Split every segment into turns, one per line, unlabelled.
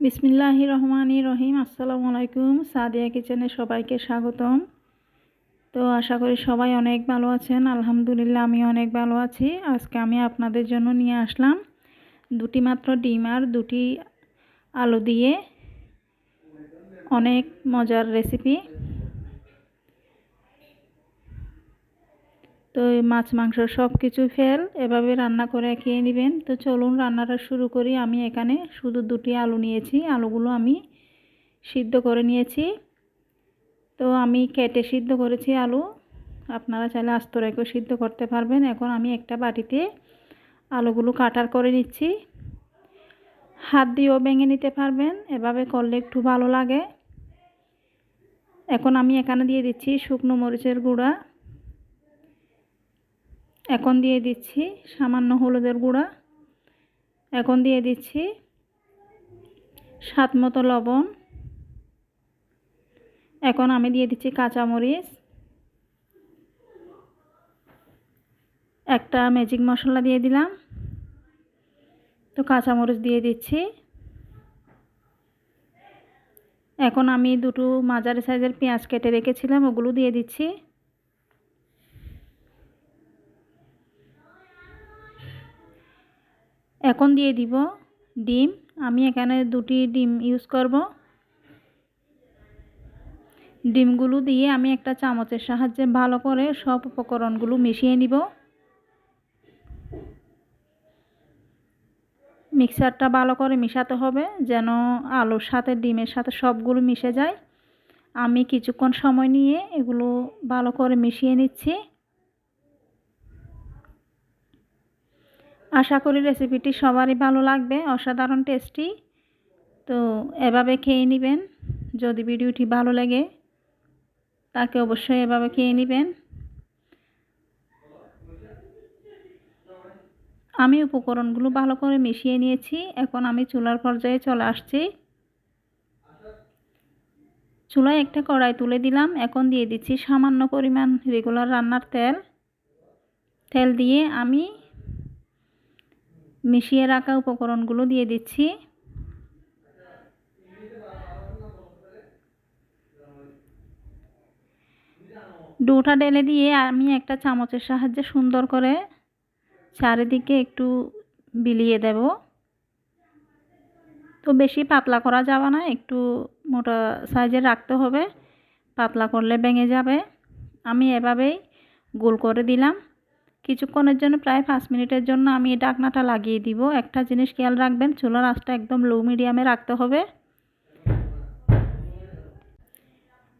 বিসমিল্লাহি রহমানি রহিম। আসসালামু আলাইকুম। সাদিয়া কিচেনে সবাইকে স্বাগতম। তো আশা করি সবাই অনেক ভালো আছেন। আলহামদুলিল্লাহ আমি অনেক ভালো আছি। আজকে আমি আপনাদের জন্য নিয়ে আসলাম দুটি মাত্র ডিম আর দুটি আলু দিয়ে অনেক মজার রেসিপি তো মাছ, মাংস সব কিছু ফেল, এভাবে রান্না করে খেয়ে নেবেন। তো চলুন রান্নাটা শুরু করি। আমি এখানে শুধু দুটি আলু নিয়েছি। আলুগুলো আমি সিদ্ধ করে নিয়েছি। তো আমি কেটে সিদ্ধ করেছি আলু। আপনারা চাইলে আস্ত রেখেও সিদ্ধ করতে পারবেন। এখন আমি একটা বাটিতে আলুগুলো কাটার করে নিচ্ছি। হাত দিয়েও ভেঙে নিতে পারবেন। এভাবে করলে একটু ভালো লাগে। এখন আমি এখানে দিয়ে দিচ্ছি শুকনো মরিচের গুঁড়া। এখন দিয়ে দিচ্ছি সামান্য হলুদের গুঁড়া। এখন দিয়ে দিচ্ছি স্বাদ মতো লবণ। এখন আমি দিয়ে দিচ্ছি কাঁচামরিচ। একটা ম্যাজিক মশলা দিয়ে দিলাম। তো কাঁচামরিচ দিয়ে দিচ্ছি। এখন আমি দুটো মাঝারি সাইজের পেঁয়াজ কেটে রেখেছিলাম, ওগুলো দিয়ে দিচ্ছি। এখন দিয়ে দিব ডিম। আমি এখানে দুটি ডিম ইউজ করব। ডিমগুলো দিয়ে আমি একটা চামচের সাহায্যে ভালো করে সব উপকরণগুলো মিশিয়ে নিব। মিক্সারটা ভালো করে মিশাতে হবে যেন আলুর সাথে, ডিমের সাথে সবগুলো মিশে যায়। আমি কিছুক্ষণ সময় নিয়ে এগুলো ভালো করে মিশিয়ে নিচ্ছি। আশা করি রেসিপিটি সবারই ভালো লাগবে, অসাধারণ টেস্টি তো এভাবে খেয়ে নেবেন, যদি ভিডিওটি ভালো লাগে, তাকে অবশ্যই এভাবে খেয়ে নেবেন। আমি উপকরণগুলো ভালো করে মিশিয়ে নিয়েছি, এখন আমি চুলার পর্যায়ে চলে আসছি। চুলায় একটা কড়াই তুলে দিলাম, এখন দিয়ে দিচ্ছি সামান্য পরিমাণ রেগুলার রান্নার তেল। তেল দিয়ে আমি মিশিয়ে রাখা উপকরণগুলো দিয়ে দিচ্ছি। ডোটা ঢেলে দিয়ে আমি একটা চামচের সাহায্যে সুন্দর করে চারিদিকে একটু বিলিয়ে দেব। তো বেশি পাতলা করা যাবে না, একটু মোটা সাইজে রাখতে হবে। পাতলা করলে ভেঙে যাবে। আমি এভাবেই গোল করে দিলাম। কিছুক্ষণের জন্য, প্রায় পাঁচ মিনিটের জন্য আমি এই ডাকনাটা লাগিয়ে দিব। একটা জিনিস খেয়াল রাখবেন, চুলার আঁচটা একদম লো মিডিয়ামে রাখতে হবে।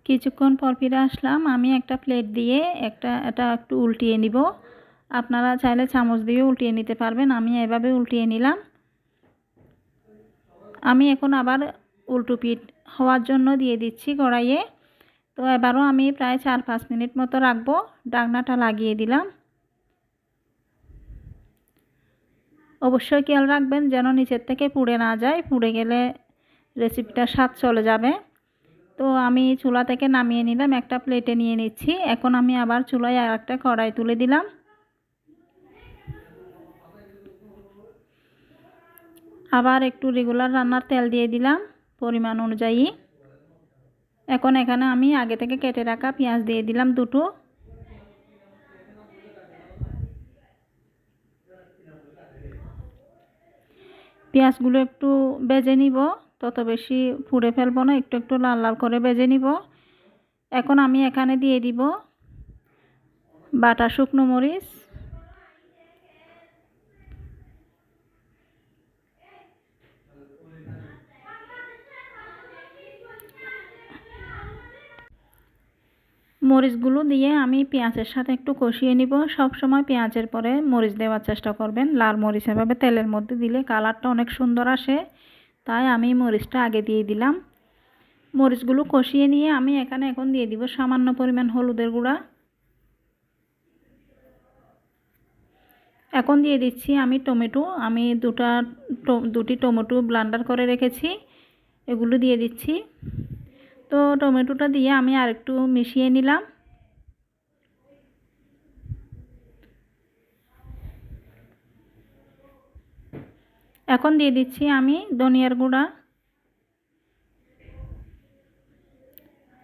কিছুক্ষণ পর ফিরে আসলাম, আমি একটা প্লেট দিয়ে একটা, এটা একটু উল্টিয়ে নিব। আপনারা চাইলে চামচ দিয়ে উল্টিয়ে নিতে পারবেন, আমি এভাবে উল্টিয়ে নিলাম। আমি এখন আবার উল্টো পিঠ হওয়ার জন্য দিয়ে দিচ্ছি কড়াইয়ে। তো এবারও আমি প্রায় চার পাঁচ মিনিট মতো রাখব, ডাকনাটা লাগিয়ে দিলাম। অবশ্যই খেয়াল রাখবেন যেন নিচের থেকে পুড়ে না যায়। পুড়ে গেলে রেসিপিটা স্বাদ চলে যাবে। তো আমি চুলা থেকে নামিয়ে নিলাম, একটা প্লেটে নিয়ে নিচ্ছি। এখন আমি আবার চুলায় আর একটা কড়াই তুলে দিলাম। আবার একটু রেগুলার রান্নার তেল দিয়ে দিলাম পরিমাণ অনুযায়ী। এখন এখানে আমি আগে থেকে কেটে রাখা পেঁয়াজ দিয়ে দিলাম দুটো। পেঁয়াজগুলো একটু বেজে নিব। তত বেশি ফুড়ে ফেলব না, একটু একটু লাল লাল করে বেজে নিব। এখন আমি এখানে দিয়ে দিব বাটা শুকনো মরিচ মরিচগুলো দিয়ে আমি পেঁয়াজের সাথে একটু কষিয়ে নিব। সব সময় পেঁয়াজের পরে মরিচ দেওয়ার চেষ্টা করবেন। লাল মরিচ এভাবে তেলের মধ্যে দিলে কালারটা অনেক সুন্দর আসে। তাই আমি মরিচটা আগে দিয়ে দিলাম। মরিচগুলো কষিয়ে নিয়ে আমি এখানে এখন দিয়ে দিব সামান্য পরিমাণ হলুদের গুঁড়া। এখন দিয়ে দিচ্ছি আমি টমেটো। আমি দুটা দুটি টমেটো ব্লান্ডার করে রেখেছি। এগুলো দিয়ে দিচ্ছি। তো টমেটোটা দিয়ে আমি আরেকটু মিশিয়ে নিলাম। এখন দিয়ে দিচ্ছি আমি ধনিয়ার গুঁড়া।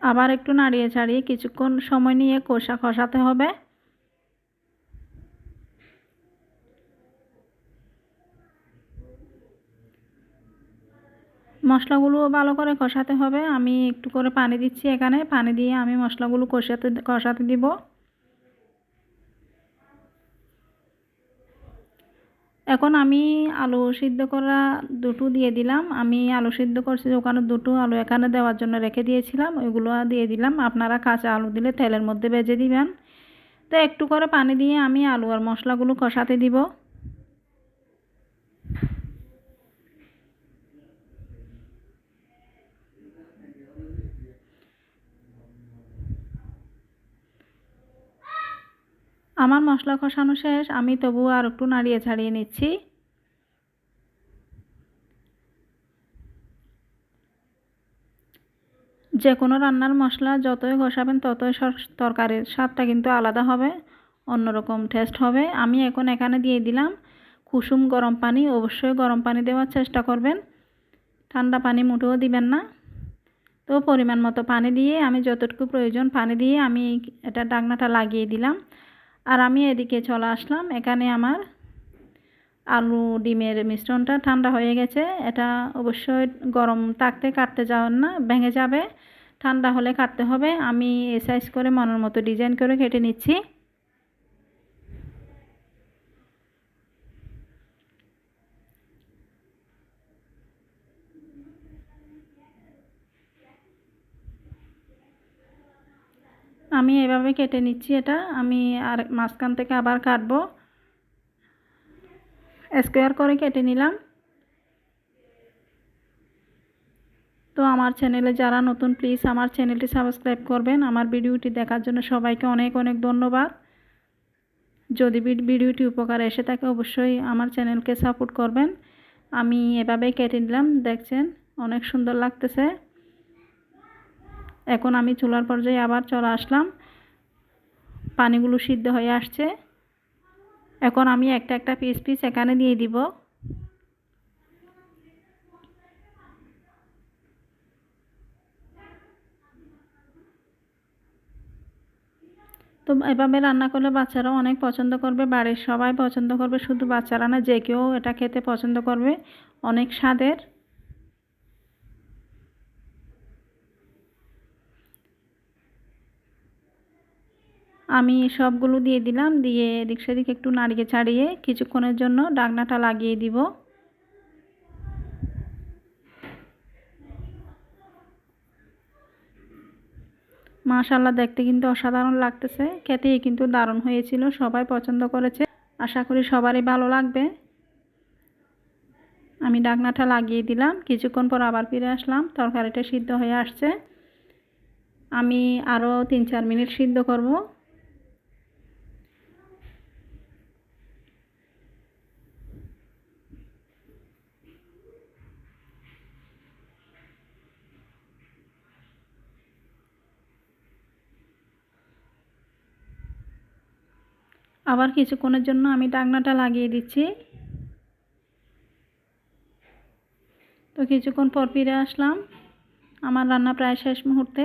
আবার একটু নাড়িয়ে ছাড়িয়ে কিছুক্ষণ সময় নিয়ে কষা খসাতে হবে। মশলাগুলো ভালো করে কষাতে হবে। আমি একটু করে পানি দিচ্ছি এখানে। পানি দিয়ে আমি মশলাগুলো কষাতে কষাতে দিব। এখন আমি আলু সিদ্ধ করা দুটো দিয়ে দিলাম। আমি আলু সিদ্ধ করছি ওখানে দুটো আলু এখানে দেওয়ার জন্য রেখে দিয়েছিলাম। ওইগুলো দিয়ে দিলাম। আপনারা কাঁচা আলু দিলে তেলের মধ্যে ভেজে দিবেন। তো একটু করে পানি দিয়ে আমি আলু আর মশলাগুলো কষাতে দিব। আমার মশলা কষানো শেষ, আমি তবুও আর একটু নাড়িয়ে ছাড়িয়ে নিচ্ছি। যে কোনো রান্নার মশলা যতই ঘষাবেন, ততই তরকারির স্বাদটা কিন্তু আলাদা হবে, অন্যরকম টেস্ট হবে। আমি এখন এখানে দিয়ে দিলাম কুসুম গরম পানি। অবশ্যই গরম পানি দেওয়ার চেষ্টা করবেন। ঠান্ডা পানি মুঠেও দিবেন না। তো পরিমাণ মতো পানি দিয়ে, আমি যতটুকু প্রয়োজন পানি দিয়ে, আমি এটা ডাকনাটা লাগিয়ে দিলাম। আর আমি এদিকে চলে আসলাম। এখানে আমার আলু ডিমের মিশ্রণটা ঠান্ডা হয়ে গেছে। এটা অবশ্যই গরম থাকতে কাটতে যাওয়ার না, ভেঙে যাবে। ঠান্ডা হলে কাটতে হবে। আমি এ সাইজ করে মনের মতো ডিজাইন করে কেটে নিচ্ছি। আমি এভাবে কেটে নিচ্ছি এটা। আমি আর মাঝখান থেকে আবার কাটবো। স্কোয়ার করে কেটে নিলাম। তো আমার চ্যানেলে যারা নতুন, প্লিজ আমার চ্যানেলটি সাবস্ক্রাইব করবেন। আমার ভিডিওটি দেখার জন্য সবাইকে অনেক অনেক ধন্যবাদ। যদি ভিডিওটি উপকার এসে থাকে, অবশ্যই আমার চ্যানেলকে সাপোর্ট করবেন। আমি এভাবেই কেটে নিলাম, দেখছেন? অনেক সুন্দর লাগতেছে। এখন আমি চুলার পর্যায়ে আবার চলে আসলাম। পানিগুলো সিদ্ধ হয়ে আসছে। এখন আমি একটা একটা পিস পিস এখানে দিয়ে দিব। তো এভাবে রান্না করলে বাচ্চারাও অনেক পছন্দ করবে, বাড়ির সবাই পছন্দ করবে, শুধু বাচ্চারা না, যে কেউ এটা খেতে পছন্দ করবে। অনেক স্বাদের। আমি সবগুলো দিয়ে দিলাম, দিয়ে এদিক সেদিক একটু নাড়িয়ে ছাড়িয়ে কিছুক্ষণের জন্য ডাকনাটা লাগিয়ে দিব। মাশাল্লাহ দেখতে কিন্তু অসাধারণ লাগতেছে। খেতেই কিন্তু দারুণ হয়েছিল, সবাই পছন্দ করেছে। আশা করি সবারই ভালো লাগবে। আমি ডাকনাটা লাগিয়ে দিলাম, কিছুক্ষণ পর আবার ফিরে আসলাম, তরকারিটা সিদ্ধ হয়ে আসছে। আমি আরও তিন চার মিনিট সিদ্ধ করব। আবার কিছুক্ষণের জন্য আমি ডাকনাটা লাগিয়ে দিচ্ছি। তো কিছুক্ষণ পর ফিরে আসলাম। আমার রান্না প্রায় শেষ মুহূর্তে।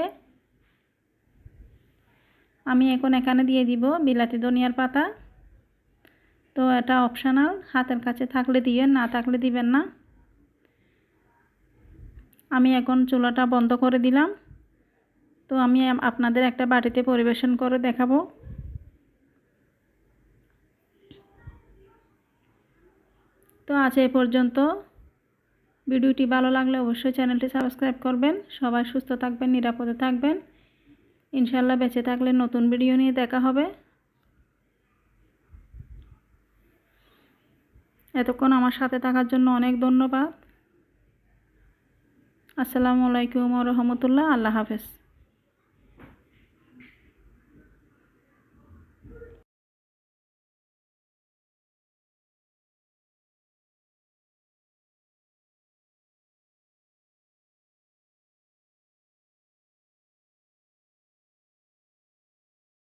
আমি এখন এখানে দিয়ে দিব বিলাতি ধনিয়ার পাতা। তো এটা অপশানাল হাতের কাছে থাকলে দিবেন না থাকলে দিবেন না। আমি এখন চুলাটা বন্ধ করে দিলাম। তো আমি আপনাদের একটা বাটিতে পরিবেশন করে দেখাবো। তো আজ এ পর্যন্ত। ভিডিওটি ভালো লাগলে অবশ্যই চ্যানেলটি সাবস্ক্রাইব করবেন। সবাই সুস্থ থাকবেন, নিরাপদে থাকবেন। ইনশাল্লাহ বেঁচে থাকলে নতুন ভিডিও নিয়ে দেখা হবে। এতক্ষণ আমার সাথে থাকার জন্য অনেক ধন্যবাদ। আসসালামু আলাইকুম রহমতুল্লাহ। আল্লাহ হাফেজ।